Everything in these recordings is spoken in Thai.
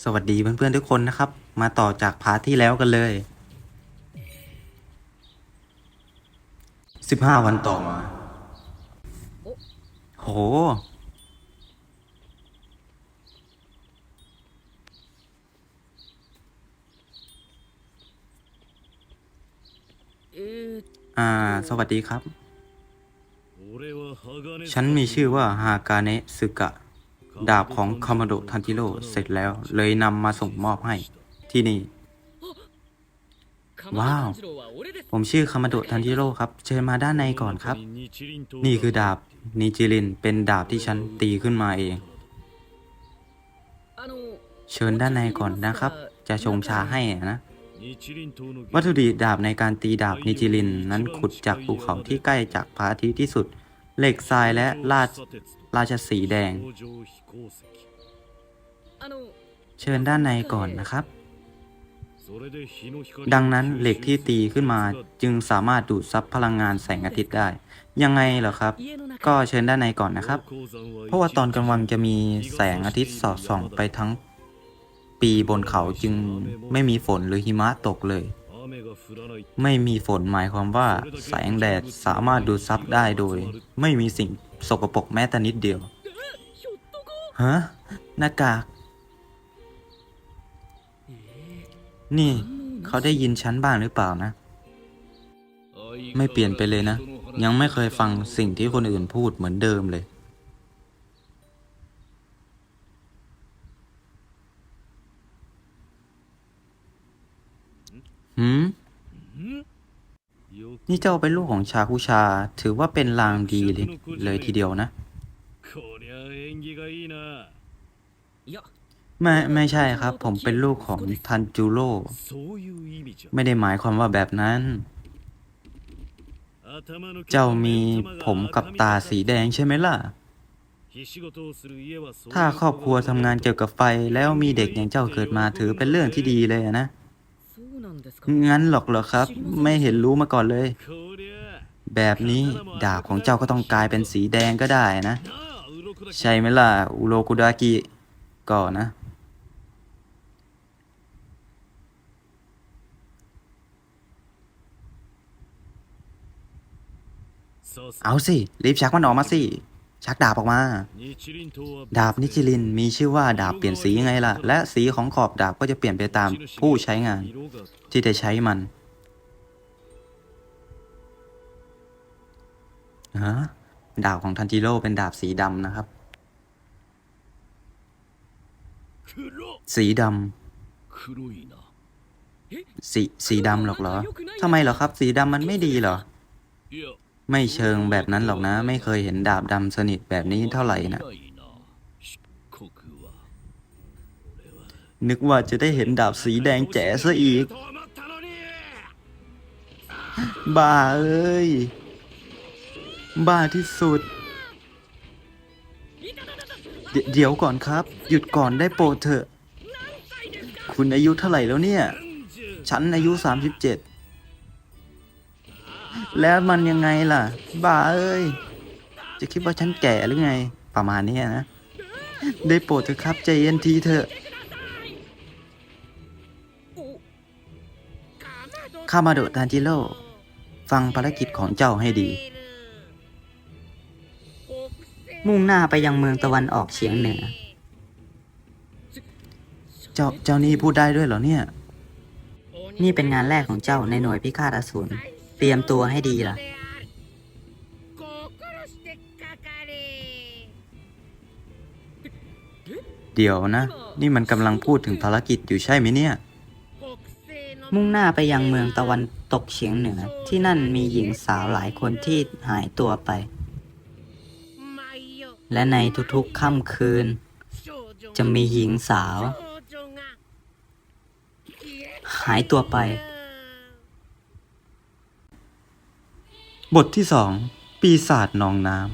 สวัสดีเพื่อนๆทุกคนนะครับ มาต่อจากพาร์ทที่แล้วกันเลย 15 วันต่อมา โห อ่า สวัสดีครับ ฉันมีชื่อว่าฮากาเนะสึกะ ดาบของคามาโดทันจิโร่เสร็จแล้ว เลยนำมาส่งมอบให้ที่นี่ ว้าว ผมชื่อคามาโดทันจิโร่ครับ เชิญมาด้านในก่อนครับ นี่คือดาบนิจิริน เป็นดาบที่ฉันตีขึ้นมาเอง เชิญด้านในก่อนนะครับ จะชงชาให้นะ วัตถุดิบดาบในการตีดาบนิจิรินนั้นขุดจากภูเขาที่ใกล้จากพระอาทิตย์ที่สุด เหล็กทรายและราชราชสีแดง เชิญด้านในก่อนนะครับ ดังนั้นเหล็กที่ตีขึ้นมาจึงสามารถดูดซับพลังงานแสงอาทิตย์ได้ ยังไงเหรอครับ ก็เชิญด้านในก่อนนะครับ เพราะว่าตอนกลางวันจะมีแสงอาทิตย์สอดส่องไปทั้งปีบนเขาจึงไม่มีฝนหรือหิมะตกเลย ไม่มีฝนหมายความว่าแสงแดดสามารถดูดซับได้โดย ไม่มีสิ่งสกปรกแม้แต่นิดเดียว ฮะ หน้ากาก นี่ เขาได้ยินฉันบ้างหรือเปล่านะ ไม่เปลี่ยนไปเลยนะ ยังไม่เคยฟังสิ่งที่คนอื่นพูดเหมือนเดิมเลย หืมนี่เจ้าเป็นลูกของชาคุชา ถือว่าเป็นลางดีเลยเลยทีเดียวนะ ไม่ไม่ใช่ครับ ผมเป็นลูกของทันจูโร่ไม่ได้หมายความว่าแบบนั้น เจ้ามีผมกับตาสีแดงใช่ไหมล่ะ ถ้าครอบครัวทำงานเกี่ยวกับไฟแล้วมีเด็กอย่างเจ้าเกิดมาถือเป็นเรื่องที่ดีเลยอะนะ งั้นหรอกเหรอครับ ไม่เห็นรู้มาก่อนเลย แบบนี้ดาบของเจ้าก็ต้องกลายเป็นสีแดงก็ได้นะ ใช่ไหมล่ะ อุโรคุดากิก่อนนะ เอาสิ รีบชักมันออกมาสิ ชักดาบออกมา ดาบนิจิลินมีชื่อว่าดาบเปลี่ยนสียังไงล่ะ และสีของขอบดาบก็จะเปลี่ยนไปตามผู้ใช้งาน ที่ได้ใช้มันฮะดาบของทันจิโร่เป็นดาบสีดำนะครับ สีดำสีสีดำหรอกเหรอทำไมเหรอครับ สีดำมันไม่ดีเหรอ ไม่เชิงแบบนั้นหรอกนะ ไม่เคยเห็นดาบดำสนิทแบบนี้เท่าไหร่นะนึกว่าจะได้เห็นดาบสีแดงแจ๋ซะอีก บ้าเอ้ย บ้าที่สุด เดเดี๋ยวก่อนครับ หยุดก่อนได้โปรดเถอะ คุณอายุเท่าไหร่แล้วเนี่ย ฉันอายุสามสิบเจ็ด แล้วมันยังไงล่ะ บ้าเอ้ย จะคิดว่าฉันแก่หรือไง ประมาณนี้นะ ได้โปรดเถอะครับใจเย็นทีเถอะข้ามาโดทานจิโร่ ฟังภารกิจของเจ้าให้ดี มุ่งหน้าไปยังเมืองตะวันออกเฉียงเหนือ เจ้าเจ้านี่พูดได้ด้วยเหรอเนี่ย นี่เป็นงานแรกของเจ้าในหน่วยพิฆาตอสูร ตรียมตัวให้ดีล่ะ เดี๋ยวนะ นี่มันกำลังพูดถึงภารกิจอยู่ใช่ไหมเนี่ย มุ่งหน้าไปยังเมืองตะวันตกเฉียงเหนือ ที่นั่นมีหญิงสาวหลายคนที่หายตัวไป และในทุกๆค่ำคืน จะมีหญิงสาว หายตัวไป บทที่สองปีศาจนองน้ำ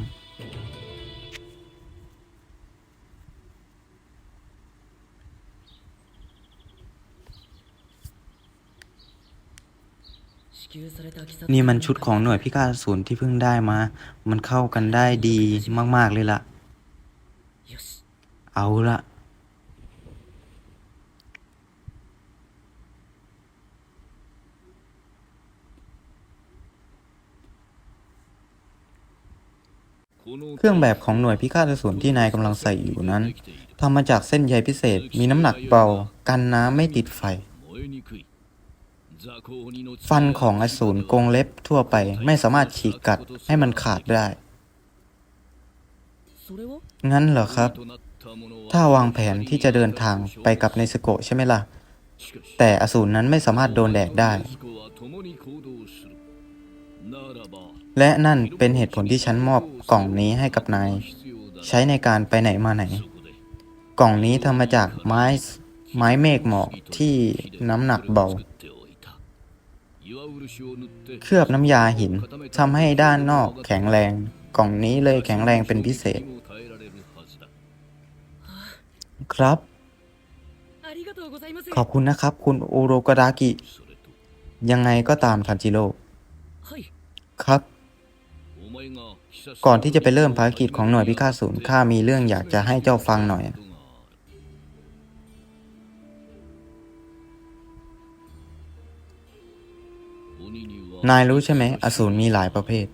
นี่มันชุดของหน่วยพิฆาตอสูรที่เพิ่งได้มา มันเข้ากันได้ดีมาก ๆ เลยล่ะ เอาละ เครื่องแบบของหน่วยพิฆาตอสูรที่นายกำลังใส่อยู่นั้นทำมาจากเส้นใยพิเศษมีน้ำหนักเบา กันน้ำไม่ติดไฟ ฟันของอสูรกรงเล็บทั่วไปไม่สามารถฉีกกัดให้มันขาดได้ งั้นเหรอครับ ถ้าวางแผนที่จะเดินทางไปกับเนสโกะใช่ไหมล่ะ แต่อสูรนั้นไม่สามารถโดนแดดได้ และนั่นเป็นเหตุผลที่ฉันมอบกล่องนี้ให้กับนาย ใช้ในการไปไหนมาไหน กล่องนี้ทำมาจากไม้ไม้เมฆหมอกที่น้ำหนักเบา เคลือบน้ำยาหินทำให้ด้านนอกแข็งแรง กล่องนี้เลยแข็งแรงเป็นพิเศษ ครับ ขอบคุณนะครับ คุณโอโรกดากิ ยังไงก็ตามทันจิโร่ครับ ก่อนที่จะไปเริ่มภารกิจของหน่วยพิฆาตศูนย์ข้ามีเรื่องอยากจะให้เจ้าฟังหน่อย นายรู้ใช่ไหม อสูรมีหลายประเภท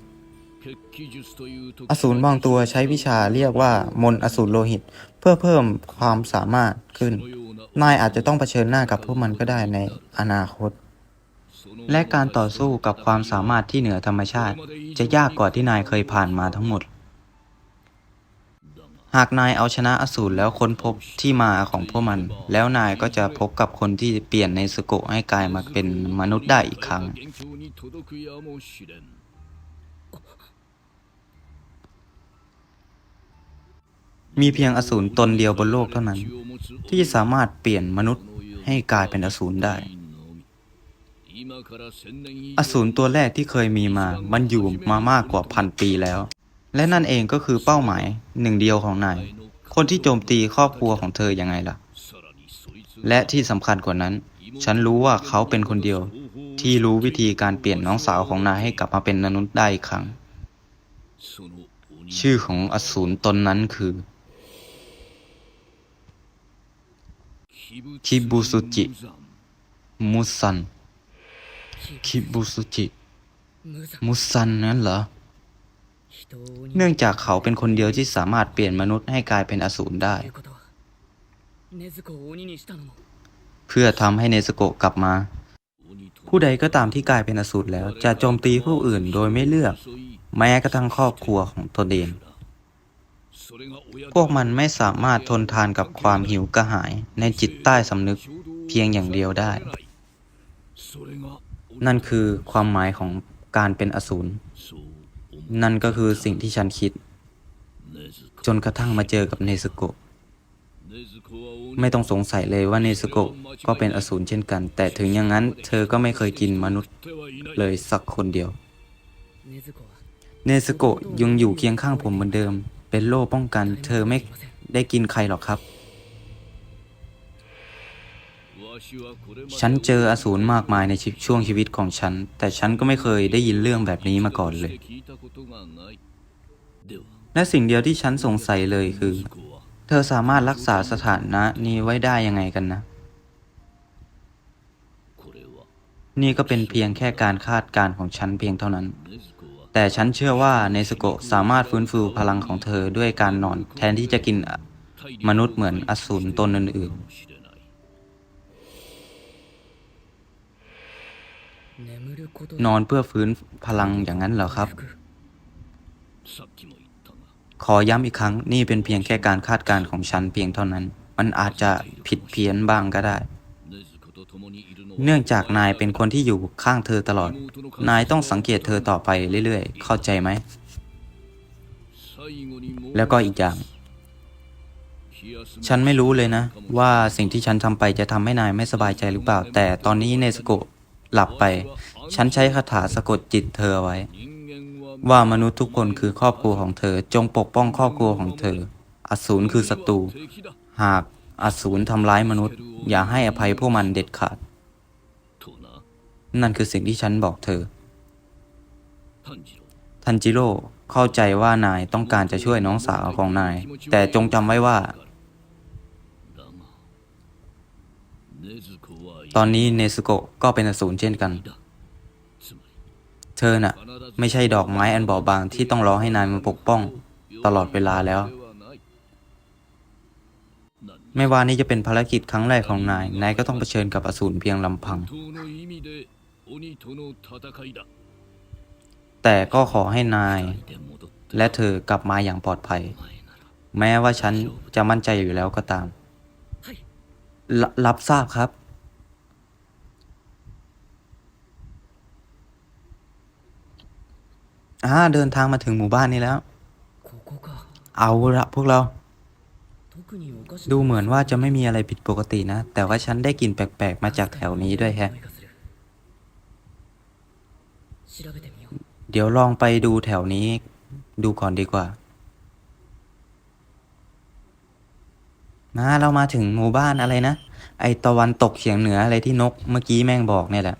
อสูรบางตัวใช้วิชาเรียกว่า มนอสูรโลหิต เพื่อเพิ่มความสามารถขึ้น นายอาจจะต้องเผชิญหน้ากับพวกมันก็ได้ในอนาคต และการต่อสู้กับความสามารถที่เหนือธรรมชาติ จะยากกว่าที่นายเคยผ่านมาทั้งหมด หากนายเอาชนะอสูรแล้วค้นพบที่มาของพวกมัน แล้วนายก็จะพบกับคนที่เปลี่ยนในสโกะให้กลายมาเป็นมนุษย์ได้อีกครั้ง มีเพียงอสูรตนเดียวบนโลกเท่านั้น ที่สามารถเปลี่ยนมนุษย์ให้กลายเป็นอสูรได้ อสูรตัวแรกที่เคยมีมา มันอยู่มามากกว่าพันปีแล้ว และนั่นเองก็คือเป้าหมายหนึ่งเดียวของนาย คนที่โจมตีครอบครัวของเธอยังไงล่ะ และที่สำคัญกว่านั้น ฉันรู้ว่าเขาเป็นคนเดียว ที่รู้วิธีการเปลี่ยนน้องสาวของนายให้กลับมาเป็นมนุษย์ได้อีกครั้ง ชื่อของอสูรตนนั้นคือคิบุสุจิ มุซัน คิบุสุจิมุซันนั้นเหรอ เนื่องจากเขาเป็นคนเดียวที่สามารถเปลี่ยนมนุษย์ให้กลายเป็นอสูรได้ เพื่อทำให้เนสโกะกลับมา ผู้ใดก็ตามที่กลายเป็นอสูรแล้ว จะโจมตีผู้อื่นโดยไม่เลือก แม้กระทั่งครอบครัวของตนเองพวกมันไม่สามารถทนทานกับความหิวกระหายในจิตใต้สำนึกเพียงอย่างเดียวได้ นั่นคือความหมายของการเป็นอสูร นั่นก็คือสิ่งที่ฉันคิด จนกระทั่งมาเจอกับเนสโกะ ไม่ต้องสงสัยเลยว่าเนสโกะก็เป็นอสูรเช่นกัน แต่ถึงอย่างนั้นเธอก็ไม่เคยกินมนุษย์เลยสักคนเดียว เนสโกะยังอยู่เคียงข้างผมเหมือนเดิม เป็นโล่ป้องกัน เธอไม่ได้กินใครหรอกครับ ฉันเจออสูรมากมายในชีวิตช่วงชีวิตของฉัน แต่ฉันก็ไม่เคยได้ยินเรื่องแบบนี้มาก่อนเลย และสิ่งเดียวที่ฉันสงสัยเลยคือ เธอสามารถรักษาสถานะนี้ไว้ได้ยังไงกันนะ นี่ก็เป็นเพียงแค่การคาดการณ์ของฉันเพียงเท่านั้น แต่ฉันเชื่อว่าเนสโกะสามารถฟื้นฟูพลังของเธอด้วยการนอน แทนที่จะกินมนุษย์เหมือนอสูรตนอื่นๆ นอนเพื่อฟื้นพลังอย่างนั้นเหรอครับ ขอย้ำอีกครั้งนี่เป็นเพียงแค่การคาดการณ์ของฉันเพียงเท่านั้น มันอาจจะผิดเพี้ยนบ้างก็ได้ เนื่องจากนายเป็นคนที่อยู่ข้างเธอตลอด นายต้องสังเกตเธอต่อไปเรื่อยๆ เข้าใจไหม แล้วก็อีกอย่าง ฉันไม่รู้เลยนะ ว่าสิ่งที่ฉันทำไปจะทำให้นายไม่สบายใจหรือเปล่า แต่ตอนนี้เนสโกะ หลับไป ฉันใช้คาถาสะกดจิตเธอไว้ ว่ามนุษย์ทุกคนคือครอบครัวของเธอ จงปกป้องครอบครัวของเธอ อสูรคือศัตรู หากอสูรทำร้ายมนุษย์ อย่าให้อภัยพวกมันเด็ดขาด นั่นคือสิ่งที่ฉันบอกเธอ ทันจิโร่เข้าใจว่านายต้องการจะช่วยน้องสาวของนาย แต่จงจำไว้ว่า ตอนนี้เนสโกะก็เป็นอสูรเช่นกัน เธอน่ะ ไม่ใช่ดอกไม้อันบอบบางที่ต้องรอให้นายมาปกป้อง ตลอดเวลาแล้ว ไม่ว่านี่จะเป็นภารกิจครั้งแรกของนาย นายก็ต้องเผชิญกับอสูรเพียงลำพัง แต่ก็ขอให้นาย และเธอกลับมาอย่างปลอดภัย แม้ว่าฉันจะมั่นใจอยู่แล้วก็ตามรรับทราบครับ อ่าเดินทางมาถึงหมู่บ้านนี้แล้ว เอาละพวกเรา ดูเหมือนว่าจะไม่มีอะไรผิดปกตินะ แต่ว่าฉันได้กลิ่นแปลกๆ มาจากแถวนี้ด้วยแฮะ เดี๋ยวลองไปดูแถวนี้ ดูก่อนดีกว่ามาเรามาถึงหมู่บ้านอะไรนะ ไอตะวันตกเฉียงเหนืออะไรที่นกเมื่อกี้แม่งบอกเนี่ยแหละ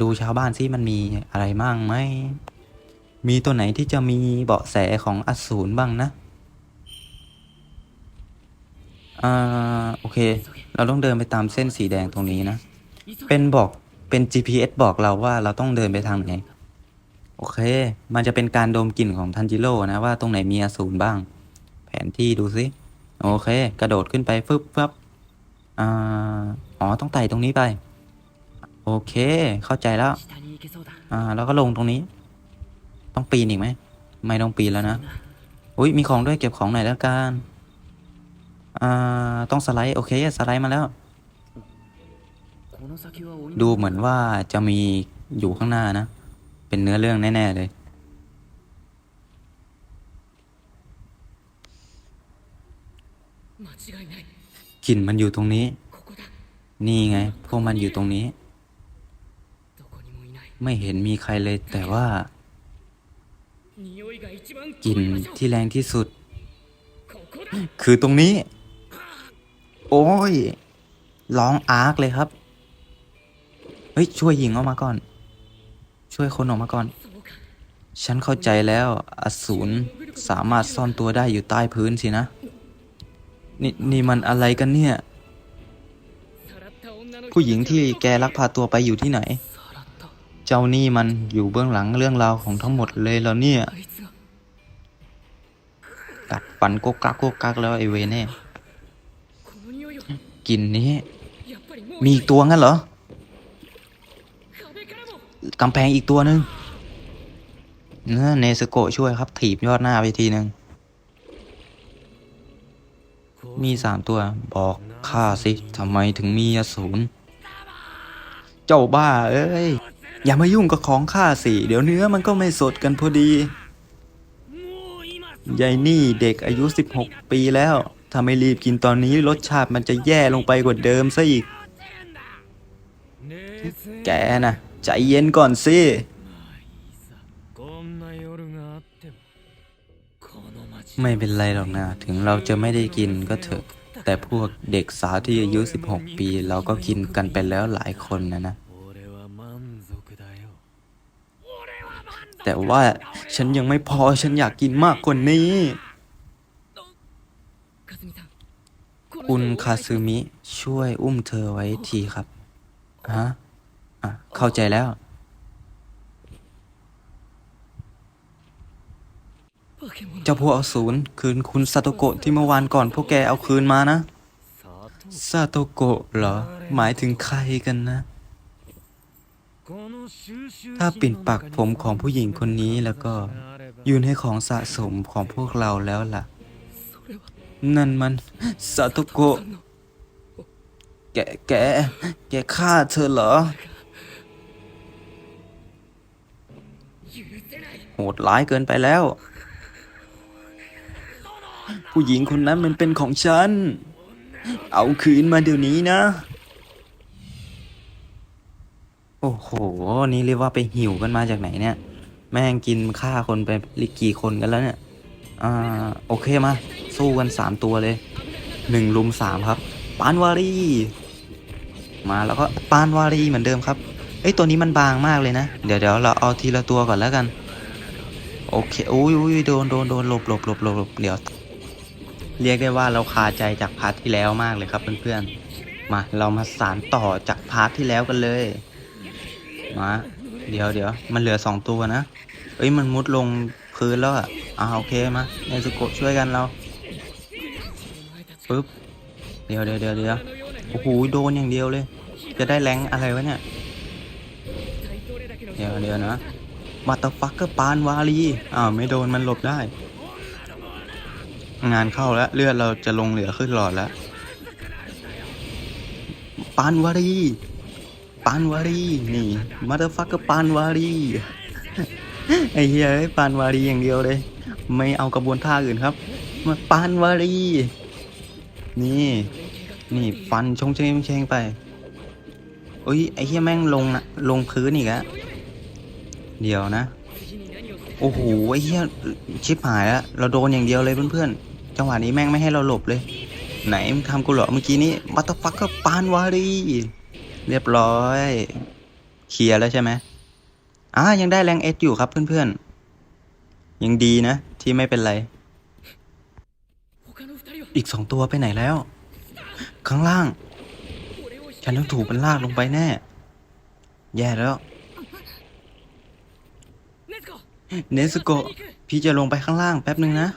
ดูชาวบ้านซิมันมีอะไรบ้างไหม มีตัวไหนที่จะมีเบาะแสของอสูรบ้างนะ อ่า โอเค เราต้องเดินไปตามเส้นสีแดงตรงนี้นะ เป็นบอก เป็น GPS บอกเราว่าเราต้องเดินไปทางไหน โอเค มันจะเป็นการดมกลิ่นของทันจิโร่นะว่าตรงไหนมีอสูรบ้าง แผนที่ดูสิโอเค กระโดดขึ้นไปฟึบฟับอ่า อ๋อ ต้องไต่ตรงนี้ไป โอเค เข้าใจแล้ว อ่า แล้วก็ลงตรงนี้ ต้องปีนอีกไหม ไม่ต้องปีนแล้วนะ อุ้ยมีของด้วยเก็บของหน่อยแล้วกัน อ่า ต้องสไลด์ โอเค สไลด์มาแล้ว ดูเหมือนว่าจะมีอยู่ข้างหน้านะ เป็นเนื้อเรื่องแน่ๆเลยกลิ่นมันอยู่ตรงนี้ นี่ไง พวกมันอยู่ตรงนี้ ไม่เห็นมีใครเลยแต่ว่ากลิ่นที่แรงที่สุด คือตรงนี้ โอ้ย ร้องอาร์กเลยครับ เฮ้ย ช่วยหญิงออกมาก่อน ช่วยคนออกมาก่อน ฉันเข้าใจแล้วอสูรสามารถซ่อนตัวได้อยู่ใต้พื้นสินะ นี่นี่มันอะไรกันเนี่ย ผู้หญิงที่แกลักพาตัวไปอยู่ที่ไหน จ้านี่มันอยู่เบื้องหลังเรื่องราวของทั้งหมดเลยแล้วเนี่ย กัดฟันโกกักโกกักแล้วไอเวเน่กลิ่นนี้ มีอีกตัวงั้นเหรอกำแพงอีกตัวนึงนะเนสโกช่วยครับ ถีบยอดหน้าไปทีหนึ่งมีสามตัวบอกข้าสิทำไมถึงมีอสูรเจ้าบ้าเอ้ย อย่ามายุ่งกับของข้าสิ เดี๋ยวเนื้อมันก็ไม่สดกันพอดียายนี่เด็กอายุ 16 ปีแล้ว ถ้าไม่รีบกินตอนนี้รสชาติมันจะแย่ลงไปกว่าเดิมซะอีก แกนะใจเย็นก่อนสิไม่เป็นไรหรอกนะ ถึงเราจะไม่ได้กินก็เถอะ แต่พวกเด็กสาวที่อายุ 16 ปี เราก็กินกันไปแล้วหลายคนนะนะ แต่ว่าฉันยังไม่พอฉันอยากกินมากกว่านี้ คุณคาซึมิช่วยอุ้มเธอไว้ทีครับ ฮะ อะ เข้าใจแล้ว เจ้าพวกอสูรคืนคุณซาโตโกะที่เมื่อวานก่อนพวกแกเอาคืนมานะ ซาโตโกะเหรอ หมายถึงใครกันนะ ถ้าปิ่นปักผมของผู้หญิงคนนี้แล้วก็ยืนให้ของสะสมของพวกเราแล้วล่ะ นั่นมันซาโตโกะแกแกแกฆ่าเธอเหรอ โหดร้ายเกินไปแล้ว ผู้หญิงคนนั้นมันเป็นของฉัน เอาคืนมาเดี๋ยวนี้นะ โอ้โห นี่เรียกว่าไปหิวกันมาจากไหนเนี่ย แม่งกินฆ่าคนไปลิกี่คนกันแล้วเนี่ย อ่า โอเคมา สู้กันสามตัวเลยหนึ่งลุมสามครับ ปานวารี มาแล้วก็ปานวารีเหมือนเดิมครับ เอ้ยตัวนี้มันบางมากเลยนะ เดี๋ยวเดี๋ยวเราเอาทีละตัวก่อนแล้วกัน โอเคอุ้ยอุ้ยโดนโดนโดนหลบหลบหลบหลบหลบเดี๋ยว เรียกได้ว่าเราคาใจจากพาร์ทที่แล้วมากเลยครับเพื่อนๆ มาเรามาสารต่อจากพาร์ทที่แล้วกันเลย มาเดี๋ยวเดี๋ยวมันเหลือสองตัวนะ เอ้ยมันมุดลงพื้นแล้วอะอ่าโอเคมาเนซุโกะช่วยกันเราปึ๊บเดี๋ยวเดี๋ยวเดี๋ยวเดี๋ยวโอ้โหโดนอย่างเดียวเลย จะได้แรงอะไรวะเนี่ยเดี๋ยวเดี๋ยวนะบัตเตอฟักกอร์ปานวาลีอ้าวไม่โดนมันหลบได้ งานเข้าแล้วเลือดเราจะลงเหลือขึ้นหลอดแล้วปานวารี ปานวารีนี่มาเตอร์ฟักเกอร์ปานวารีไอ้เหี้ยเอ้ปานวารีอย่างเดียวเลย ไม่เอากระบวนท่าอื่นครับมาปานวารีนี่ นี่ฟันชงเชงเชงไปเอ้ยไอ้เหี้ยแม่งลงนะลงพื้นอีกอะเดี๋ยวนะ โอ้โหไอ้เหี้ยชิบหายแล้วเราโดนอย่างเดียวเลยเพื่อนๆจังหวะนี้แม่งไม่ให้เราหลบเลย ไหนมึงทำกูเหรอเมื่อกี้นี้บัตฟักก็ปานวารี เรียบร้อย เคลียร์แล้วใช่ไหมอ่ายังได้แรงเอสอยู่ครับเพื่อนๆ ยังดีนะ ที่ไม่เป็นไร อีกสองตัวไปไหนแล้ว ข้างล่าง ฉันต้องถูกมันลากลงไปแน่ แย่แล้ว เนสโกะพี่จะลงไปข้างล่างแป๊บหนึ่งนะ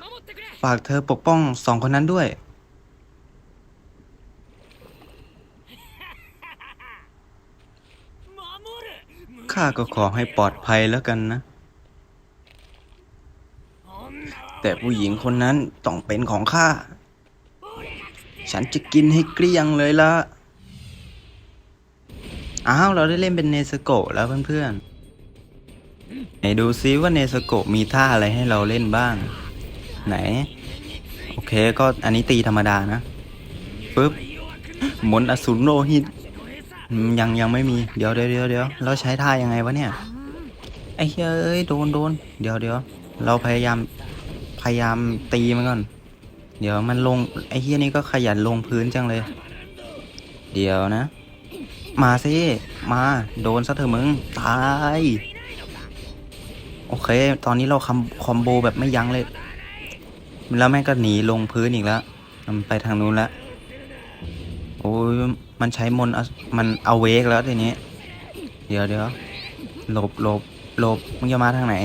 ฝากเธอปกป้องสองคนนั้นด้วย ข้าก็ขอให้ปลอดภัยแล้วกันนะ แต่ผู้หญิงคนนั้นต้องเป็นของข้า ฉันจะกินให้เกลี้ยงเลยละอ้าว เราได้เล่นเป็นเนสโกะแล้วเพื่อนๆ ไหนดูซิว่าเนสโกะมีท่าอะไรให้เราเล่นบ้าง ไหน โอเคก็อันนี้ตีธรรมดานะปึ๊บหมุนอสูรโลหิต อืมยังยังไม่มีเดี๋ยวเดี๋ยวเดี๋ยวเดี๋ยวเราใช้ท่ายังไงวะเนี่ยไอ้เฮ้ยเอ้ยโดนโดนเดี๋ยวเดี๋ยวเราพยายามพยายามตีมันก่อน เดี๋ยวมันลงไอ้เฮียนี่ก็ขยันลงพื้นจังเลย เดี๋ยวนะ มาสิมาโดนซะเถอะมึงตายโอเค ตอนนี้เราคอมคอมโบแบบไม่ยั้งเลย แล้วแม่งก็หนีลงพื้นอีกแล้วมันไปทางนู้นแล้ว อ้ยมันใช้มนมันเอาเวกแล้วทีนี้ เดี๋ยวเดี๋ยวหลบหลบหลบมึงจะมาทางไหน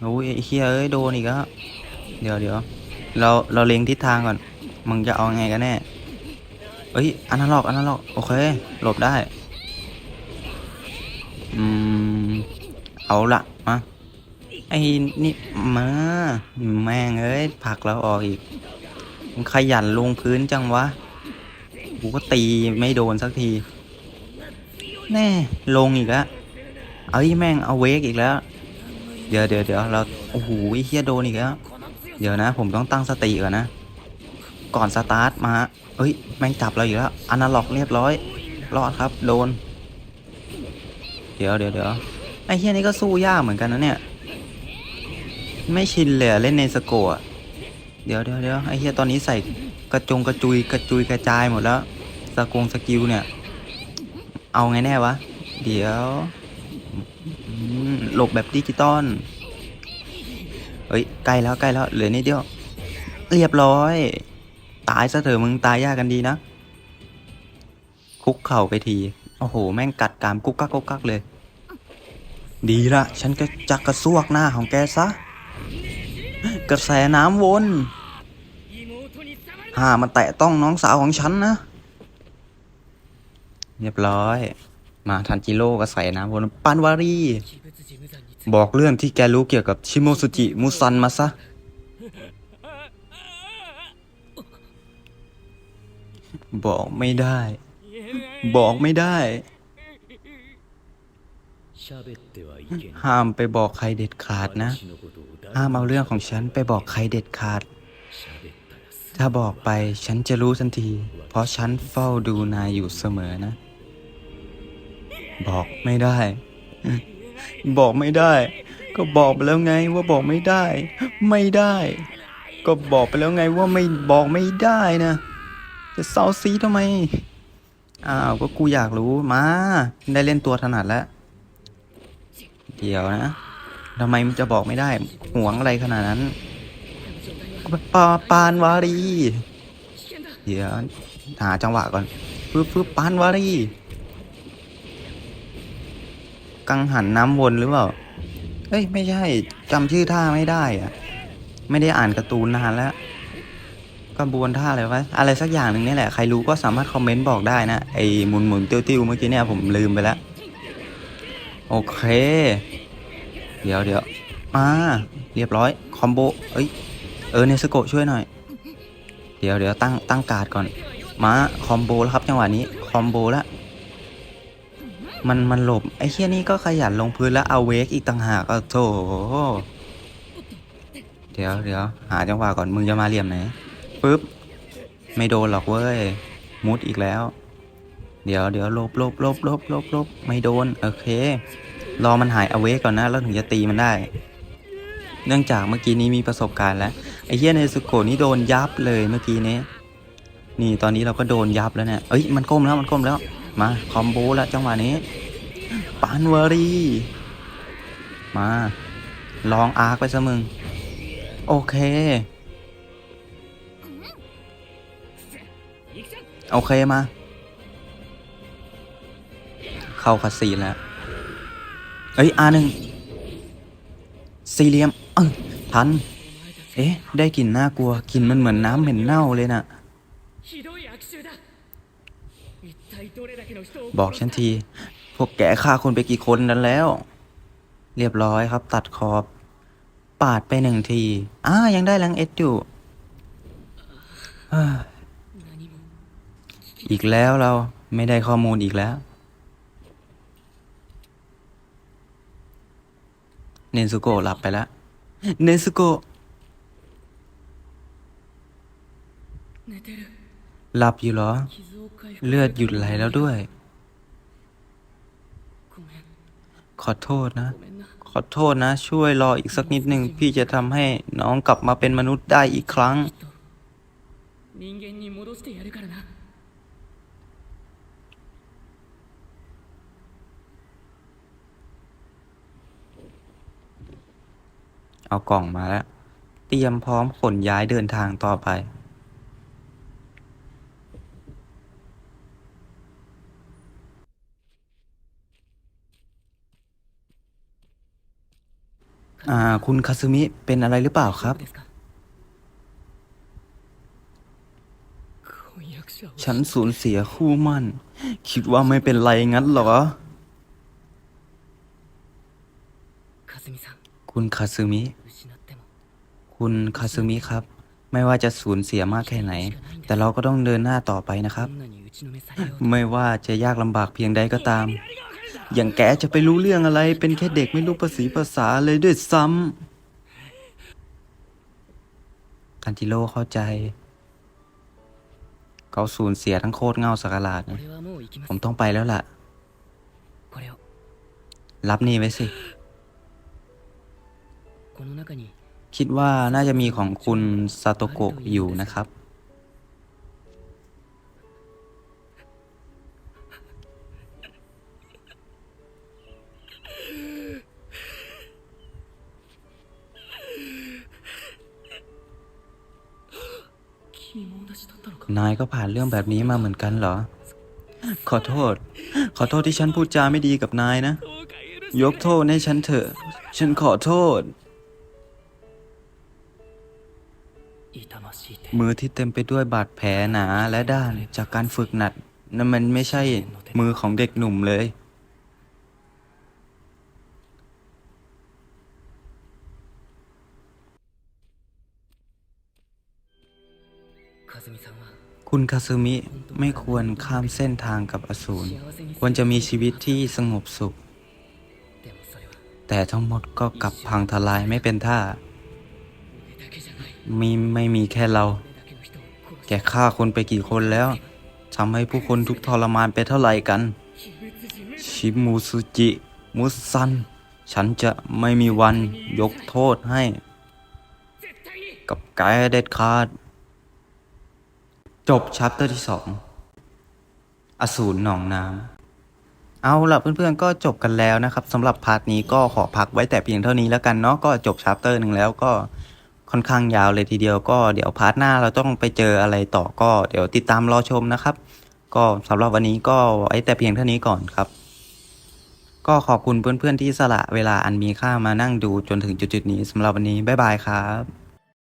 โอ้ยไอ้เฮียเอ้ยโดนอีกแล้วเดี๋ยวเดี๋ยวเราเราเล็งทิศทางก่อน มึงจะเอาไงกันแน่เอ้ยอันาล็อกอันาล็อกโอเค หลบได้อืมเอาละมาไอ้นี่มาแม่งเอ้ยผักเราออกอีก มันขยันลงพื้นจังวะ กูก็ตีไม่โดนสักที แน่ลงอีกแล้วเอ้ยแม่งเอาเวกอีกแล้ว เดี๋ยวเดี๋ยวเดี๋ยวเราโอ้โหเฮียโดนอีกแล้ว เดี๋ยวนะ ผมต้องตั้งสติก่อนนะ ก่อนสตาร์ทมาเอ้ยแม่งจับเราอยู่แล้วอนาล็อกเรียบร้อย รอดครับ โดน เดี๋ยวเดี๋ยวเดี๋ยวไอ้เฮียนี่ก็สู้ยากเหมือนกันนะเนี่ย ไม่ชินเลยเล่นในสโกะเดี๋ยวเดี๋ยวเดี๋ยวไอ้เฮียตอนนี้ใส่กระจงกระจุยกระจุยกระจายหมดแล้ว สกงสกิลเนี่ย เอาไงแน่วะ เดี๋ยวหลบแบบดิจิตอลเฮ้ยใกล้แล้วใกล้แล้วเหลือนิดเดียว เรียบร้อย ตายซะเถอะมึงตายยากกันดีนะ คุกเข่าไปที โอ้โห แม่งกัดกามกุกกักกุกกักเลย ดีละ ฉันก็จักกระซวกหน้าของแกซะ กระแสน้ำวนห้ามันแตะต้องน้องสาวของฉันนะ เรียบร้อย มาทันจิโร่กระแสน้ำวนปานวารีบอกเรื่องที่แกรู้เกี่ยวกับชิโมสุจิมุซันมาซะ บอกไม่ได้ บอกไม่ได้ ห้ามไปบอกใครเด็ดขาดนะ ห้ามเอาเรื่องของฉันไปบอกใครเด็ดขาด ถ้าบอกไปฉันจะรู้ทันที เพราะฉันเฝ้าดูนายอยู่เสมอนะ บอกไม่ได้ บอกไม่ได้ ก็บอกไปแล้วไงว่าบอกไม่ได้ ไม่ได้ ก็บอกไปแล้วไงว่าไม่บอกไม่ได้นะ จะเซาซีทำไม อ้าวก็กูอยากรู้มา ได้เล่นตัวถนัดแล้ว เดี๋ยวนะทำไมมันจะบอกไม่ได้ห่วงอะไรขนาดนั้นปาปานวารี เดี๋ยวหาจังหวะก่อนปึ๊บปึ๊บปานวารี กังหันน้ำวนหรือเปล่าเฮ้ยไม่ใช่จำชื่อท่าไม่ได้อะไม่ได้อ่านการ์ตูนนานแล้วกระบวนท่าอะไรวะอะไรสักอย่างหนึ่งนี่แหละใครรู้ก็สามารถคอมเมนต์บอกได้นะไอ้หมุนหมุนติ้วติ้วเมื่อกี้เนี่ยผมลืมไปแล้วโอเค เดี๋ยวเดี๋ยวมาเรียบร้อยคอมโบเอ้ยเออเนสโกช่วยหน่อย เดี๋ยวเดี๋ยวตั้งตั้งการ์ดก่อนมาคอมโบแล้วครับจังหวะนี้คอมโบแล้ว มันมันหลบ ไอ้เฮียนี่ก็ขยันลงพื้นแล้วเอาเวกอีกต่างหากก็โถเดี๋ยวเดี๋ยวหาจังหวะก่อนมึงจะมาเหลี่ยมไหนปึ๊บ ไม่โดนหรอกเว้ย มุดอีกแล้ว เดี๋ยวเดี๋ยวลบลบลบลบลบลบไม่โดน โอเค รอมันหายเอาเวกก่อนนะ แล้วถึงจะตีมันได้ เนื่องจากเมื่อกี้นี้มีประสบการณ์แล้ว ไอ้เฮียเนสุโกนี่โดนยับเลยเมื่อกี้นี้ นี่ตอนนี้เราก็โดนยับแล้วเนี่ยเอ้ยมันก้มแล้วมันก้มแล้ว มาคอมโบแล้วจังหวะนี้ปานเวารีมา ลองอาร์คไปซะมึง โอเค โอเคมา เข้าคัสซีแล้ว เอ้ยอาหนึ่งสี่เหลี่ยมเออทัน เอ๊ะ ได้กลิ่นน่ากลัวกลิ่นมันเหมือนน้ำเหม็นเน่าเลยน่ะ บอกฉันที พวกแกฆ่าคนไปกี่คนนั้นแล้ว เรียบร้อยครับ ตัดขอบ ปาดไปหนึ่งที อ้ายังได้แรงเอ็ดอยู่อีกแล้วเราไม่ได้ข้อมูลอีกแล้ว เนนซุโกะหลับไปแล้ว เนนซุโกะหลับอยู่เหรอ เลือดหยุดไหลแล้วด้วย ขอโทษนะ ขอโทษนะ ช่วยรออีกสักนิดหนึ่งพี่จะทำให้น้องกลับมาเป็นมนุษย์ได้อีกครั้ง เอากล่องมาแล้ว เตรียมพร้อมขนย้ายเดินทางต่อไป อ่า คุณคาซูมิเป็นอะไรหรือเปล่าครับ ฉันสูญเสียคู่มั่น คิดว่าไม่เป็นไรงั้นเหรอ คุณคาซูมิ คุณคาซูมิครับ ไม่ว่าจะสูญเสียมากแค่ไหน แต่เราก็ต้องเดินหน้าต่อไปนะครับ ไม่ว่าจะยากลำบากเพียงใดก็ตาม อย่างแกจะไปรู้เรื่องอะไร เป็นแค่เด็กไม่รู้ภาษีภาษาเลยด้วยซ้ำคันติโลเข้าใจ เขาสูญเสียทั้งโคตรเงาสักหาดนะผมต้องไปแล้วล่ะ รับนี่ไว้สิ คิดว่าน่าจะมีของคุณซาโตโกะอยู่นะครับ นายก็ผ่านเรื่องแบบนี้มาเหมือนกันเหรอ ขอโทษ ขอโทษที่ฉันพูดจาไม่ดีกับนายนะ ยกโทษให้ฉันเถอะ ฉันขอโทษ มือที่เต็มไปด้วยบาดแผลหนาและด้านจากการฝึกหนักนั่นมันไม่ใช่มือของเด็กหนุ่มเลย คุณคาซูมิไม่ควรข้ามเส้นทางกับอสูร ควรจะมีชีวิตที่สงบสุข แต่ทั้งหมดก็กลับพังทลายไม่เป็นท่า มีไม่มีแค่เรา แกฆ่าคนไปกี่คนแล้วทำให้ผู้คนทุกทรมานไปเท่าไหร่กัน ชิมูสุจิ มุสัน ฉันจะไม่มีวันยกโทษให้ กับกายเด็ดขาด จบชัปเตอร์ที่สองอสูรหนองน้ำเอาล่ะเพื่อนๆก็จบกันแล้วนะครับสำหรับพาร์ทนี้ก็ขอพักไว้แต่เพียงเท่านี้แล้วกันเนาะก็จบชัปเตอร์หนึ่งแล้วก็ค่อนข้างยาวเลยทีเดียวก็เดี๋ยวพาร์ทหน้าเราต้องไปเจออะไรต่อก็เดี๋ยวติดตามรอชมนะครับ ก็สำหรับวันนี้ก็ไว้แต่เพียงเท่านี้ก่อนครับ ก็ขอบคุณเพื่อนๆที่สละเวลาอันมีค่ามานั่งดูจนถึงจุดๆนี้สำหรับวันนี้บ๊ายบายครับ